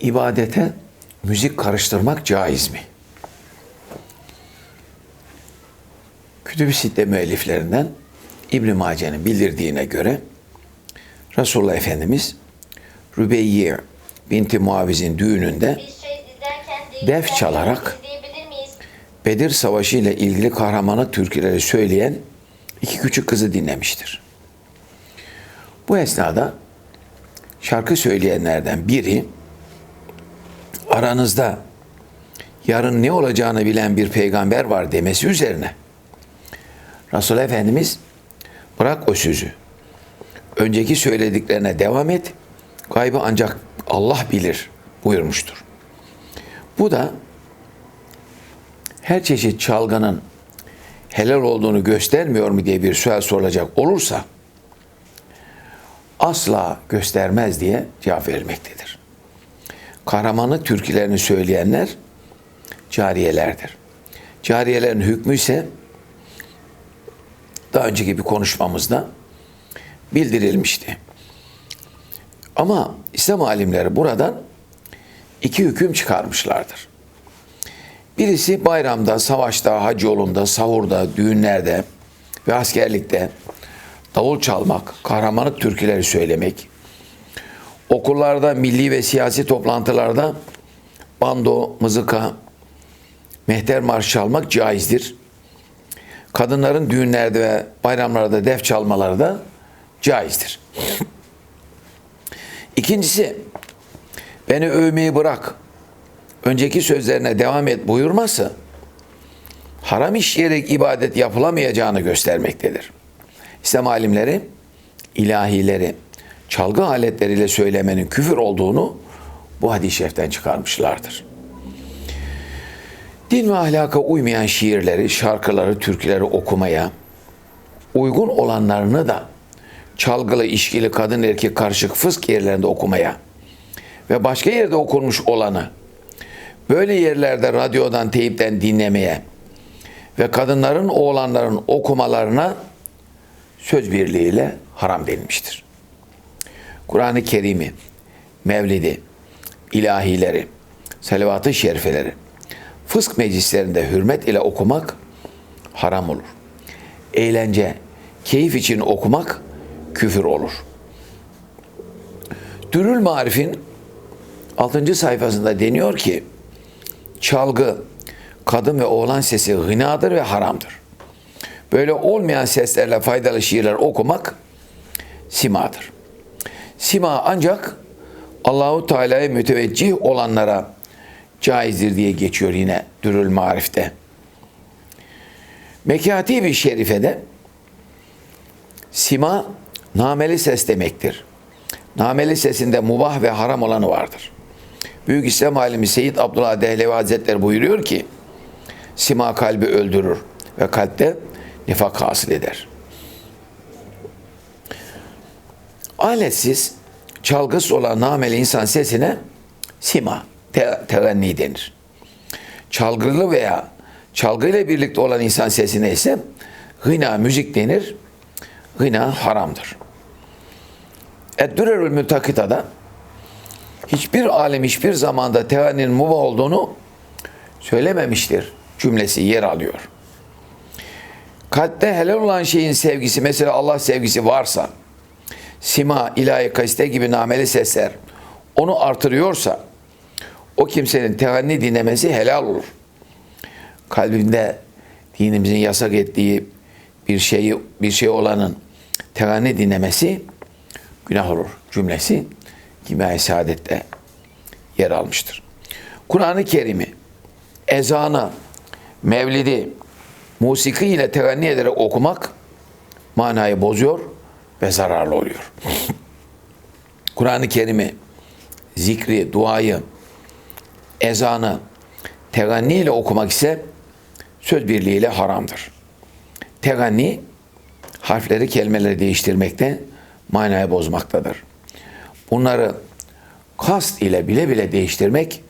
ibadete müzik karıştırmak caiz mi? Kütüb-i Sitte müelliflerinden İbn Mace'nin bildirdiğine göre Resulullah Efendimiz Rübeyye binti Muaviz'in düğününde şey Def çalarak miyiz? Bedir Savaşı ile ilgili kahramanı türküleri söyleyen iki küçük kızı dinlemiştir. Bu esnada şarkı söyleyenlerden biri aranızda yarın ne olacağını bilen bir peygamber var demesi üzerine Resulullah Efendimiz bırak o sözü. Önceki söylediklerine devam et. Gaybı ancak Allah bilir buyurmuştur. Bu da her çeşit çalgının helal olduğunu göstermiyor mu diye bir sual sorulacak olursa asla göstermez diye cevap verilmektedir. Kahramanı türkülerini söyleyenler cariyelerdir. Cariyelerin hükmü ise daha önceki bir konuşmamızda bildirilmişti. Ama İslam alimleri buradan iki hüküm çıkarmışlardır. Birisi bayramda, savaşta, hac yolunda, sahurda, düğünlerde ve askerlikte davul çalmak, kahramanlık türküleri söylemek, okullarda, milli ve siyasi toplantılarda bando, mızıka, mehter marşı çalmak caizdir. Kadınların düğünlerde ve bayramlarda def çalmaları da caizdir. İkincisi, beni övmeyi bırak, önceki sözlerine devam et buyurması, haram işleyerek ibadet yapılamayacağını göstermektedir. İslam alimleri, ilahileri, çalgı aletleriyle söylemenin küfür olduğunu bu hadis-i şeriften çıkarmışlardır. Din ve ahlaka uymayan şiirleri, şarkıları, türküleri okumaya, uygun olanlarını da çalgılı, işkili, kadın erkek karışık fısk yerlerinde okumaya ve başka yerde okunmuş olanı böyle yerlerde radyodan, teyipten dinlemeye ve kadınların, oğlanların okumalarına söz birliğiyle haram denilmiştir. Kur'an-ı Kerim'i, Mevlidi, ilahileri, salavat-ı şerifeleri, fısk meclislerinde hürmet ile okumak haram olur. Eğlence, keyif için okumak küfür olur. Dürül Marif'in 6. sayfasında deniyor ki, çalgı, kadın ve oğlan sesi gınadır ve haramdır. Böyle olmayan seslerle faydalı şiirler okumak simadır. Sima ancak Allahu Teala'ya müteveccih olanlara caizdir diye geçiyor yine Dürül Marif'te. Mekati bir şerifede sima nameli ses demektir. Nameli sesinde mubah ve haram olanı vardır. Büyük İslam alimi Seyyid Abdullah Dehlevi Hazretleri buyuruyor ki sima kalbi öldürür ve kalpte nifak hasıl eder. Aletsiz, çalgısız olan nameli insan sesine sima, te, tevenni denir. Çalgılı veya çalgıyla birlikte olan insan sesine ise gına müzik denir. Gına haramdır. Eddürerül Mütakita'da hiçbir alim hiçbir zamanda tevenninin mubah olduğunu söylememiştir cümlesi yer alıyor. Kalpte helal olan şeyin sevgisi, mesela Allah sevgisi varsa, sima, ilahi, kasite gibi nameli sesler onu artırıyorsa, o kimsenin tevenni dinlemesi helal olur. Kalbinde dinimizin yasak ettiği bir şeyi bir şey olanın tevenni dinlemesi günah olur cümlesi Kimya-i Saadet'te yer almıştır. Kur'an-ı Kerim'i, ezanı, mevlidi, musiki ile tevenni ederek okumak manayı bozuyor ve zararlı oluyor. Kur'an-ı Kerim'i, zikri, duayı, ezanı teganni ile okumak ise söz birliğiyle haramdır. Teganni harfleri, kelimeleri değiştirmekte, manayı bozmaktadır. Bunları kast ile bile bile değiştirmek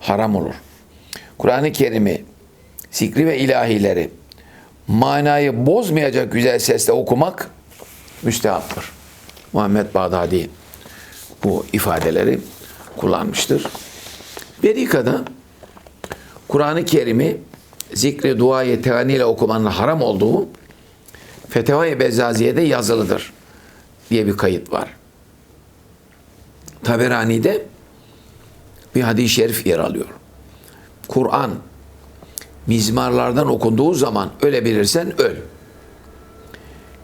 haram olur. Kur'an-ı Kerim'i, zikri ve ilahileri manayı bozmayacak güzel sesle okumak müstehaptır. Muhammed Bağdadi bu ifadeleri kullanmıştır. Berika'da Kur'an-ı Kerim'i zikri, duayı, teganiyle okumanın haram olduğu Feteva-i Bezzaziye'de yazılıdır diye bir kayıt var. Taberani'de bir hadis-i şerif yer alıyor. Kur'an mizmarlardan okunduğu zaman öyle bilirsen öl.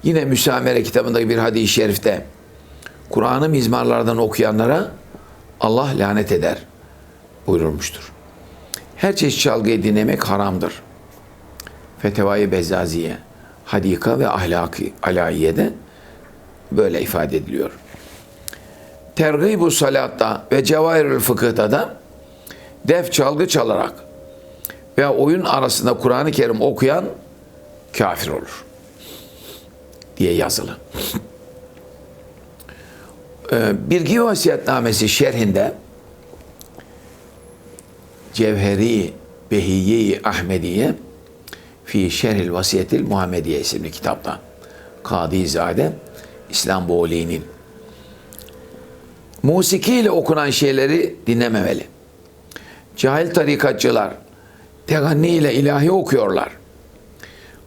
Yine Müsamere kitabındaki bir hadis-i şerifte Kur'an'ı mizmarlardan okuyanlara Allah lanet eder buyurulmuştur. Her çeşit çalgıyı dinlemek haramdır. Fetevai Bezzaziye, Hadika ve Ahlaki Alayiye'de böyle ifade ediliyor. Tergib-u salatta ve Cevahirül fıkıhta da def çalgı çalarak veya oyun arasında Kur'an-ı Kerim okuyan kafir olur diye yazılı. Ee, Bilgi vasiyetnamesi şerhinde Cevheri Behiyye Ahmediye fi Şerhil Vasiyetil Muhammediye isimli kitapta Kadizade İslam Boğli'nin musiki ile okunan şeyleri dinlememeli. Cahil tarikatçılar teganni ile ilahi okuyorlar.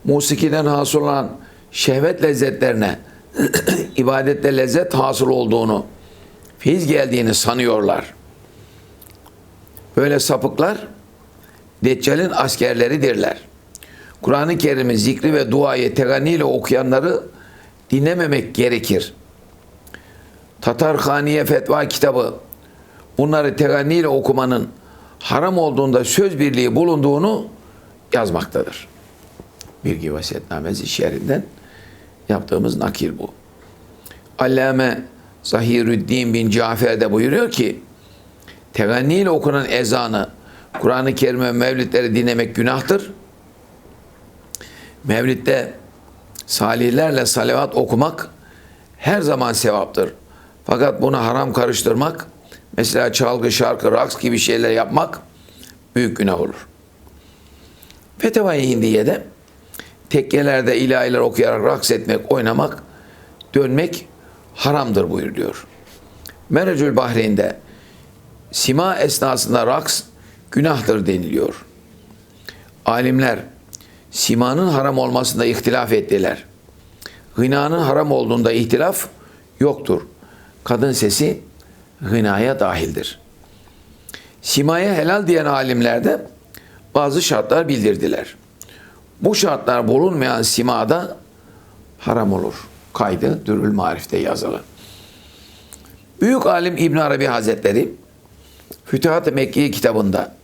Musikiden hasıl olan şehvet lezzetlerine ibadette lezzet hasıl olduğunu, fiiz geldiğini sanıyorlar. Böyle sapıklar Deccal'in askerleridirler. Kur'an-ı Kerim'i zikri ve duayı teganniyle okuyanları dinlememek gerekir. Tatarhaniye Fetva kitabı bunları teganniyle okumanın haram olduğunda söz birliği bulunduğunu yazmaktadır. Bilgi vasiyetnamesi şerrinden yaptığımız nakil bu. Allame Zahirüddin bin Cafer de buyuruyor ki teganniyle okunan ezanı Kur'an-ı Kerim ve mevlidleri dinlemek günahtır. Mevlidde salihlerle salavat okumak her zaman sevaptır. Fakat bunu haram karıştırmak, mesela çalgı, şarkı, raks gibi şeyler yapmak büyük günah olur. Feteva-i Hindiye'de tekkelerde ilahiler okuyarak raks etmek, oynamak, dönmek haramdır buyuruyor. Merecül Bahreyn'de sima esnasında raks günahtır deniliyor. Alimler simanın haram olmasında ihtilaf ettiler. Gınanın haram olduğunda ihtilaf yoktur. Kadın sesi gınaya dahildir. Simaya helal diyen alimler de bazı şartlar bildirdiler. Bu şartlar bulunmayan simada haram olur. Kaydı Dürül Marif'te yazılı. Büyük alim İbn Arabi Hazretleri Fütuhat-ı Mekki kitabında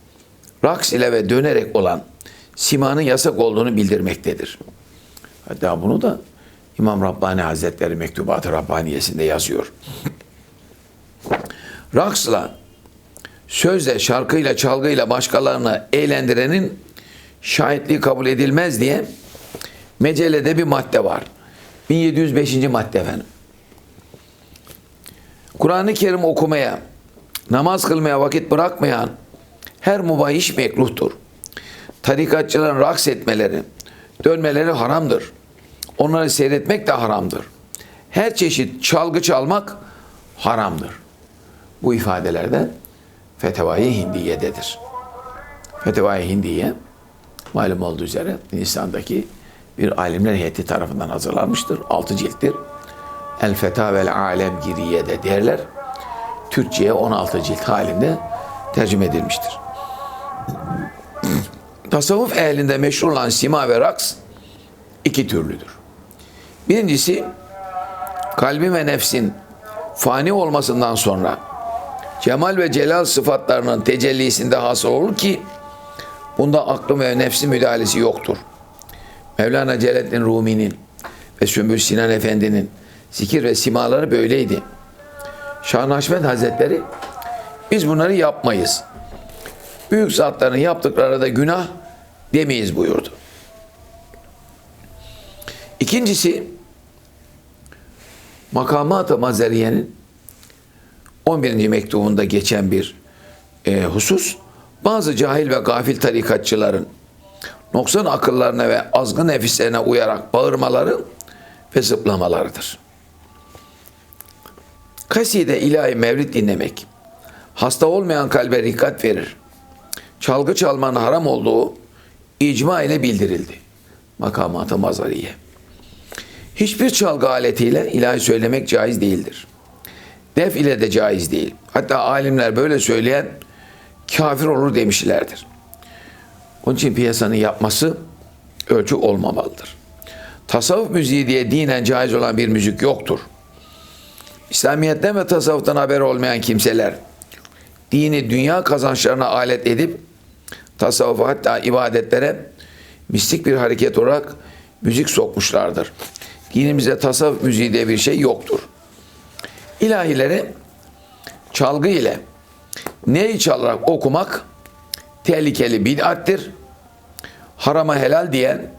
raks ile ve dönerek olan simanın yasak olduğunu bildirmektedir. Hatta bunu da İmam Rabbani Hazretleri Mektubat-ı Rabbaniyesinde yazıyor. Raksla, sözle, şarkıyla, çalgıyla başkalarını eğlendirenin şahitliği kabul edilmez diye Mecellede bir madde var. 1705. madde efendim. Kur'an-ı Kerim okumaya, namaz kılmaya vakit bırakmayan her mubah iş mekruhtur. Tarikatçıların raks etmeleri, dönmeleri haramdır. Onları seyretmek de haramdır. Her çeşit çalgı çalmak haramdır. Bu ifadelerde Fetevai Hindiye'dedir. Fetevai Hindiye malum olduğu üzere Hindistan'daki bir alimler heyeti tarafından hazırlanmıştır. Altı cilttir. El Fetavel Alem Giriye de derler. Türkçe'ye 16 cilt halinde tercüme edilmiştir. Tasavvuf ehlinde meşhur olan sima ve raks iki türlüdür. Birincisi kalbi ve nefsin fani olmasından sonra cemal ve celal sıfatlarının tecellisinde hasıl olur ki bunda aklın ve nefsin müdahalesi yoktur. Mevlana Celaleddin Rumi'nin ve Sümbül Sinan Efendi'nin zikir ve simaları böyleydi. Şah Naşmet Hazretleri biz bunları yapmayız. Büyük zatların yaptıkları da günah demeyiz buyurdu. İkincisi Makamat-ı Mazeriye'nin 11. mektubunda geçen bir e, husus bazı cahil ve gafil tarikatçıların noksan akıllarına ve azgın nefislerine uyarak bağırmaları ve zıplamalarıdır. Kaside ilahi mevlid dinlemek hasta olmayan kalbe rikat verir. çalgı çalmanın haram olduğu icma ile bildirildi. Makamat-ı mazariye. Hiçbir çalgı aletiyle ilahi söylemek caiz değildir. Def ile de caiz değil. Hatta alimler böyle söyleyen kafir olur demişlerdir. Onun için piyasanın yapması ölçü olmamalıdır. Tasavvuf müziği diye dinen caiz olan bir müzik yoktur. İslamiyet'ten ve tasavvuftan haber olmayan kimseler dini dünya kazançlarına alet edip tasavvufa hatta ibadetlere mistik bir hareket olarak müzik sokmuşlardır. Dinimizde tasavvuf müziği diye bir şey yoktur. İlahileri çalgı ile neyi çalarak okumak tehlikeli bid'attir. Harama helal diyen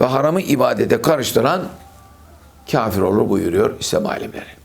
ve haramı ibadete karıştıran kafir olur buyuruyor İslam alimleri.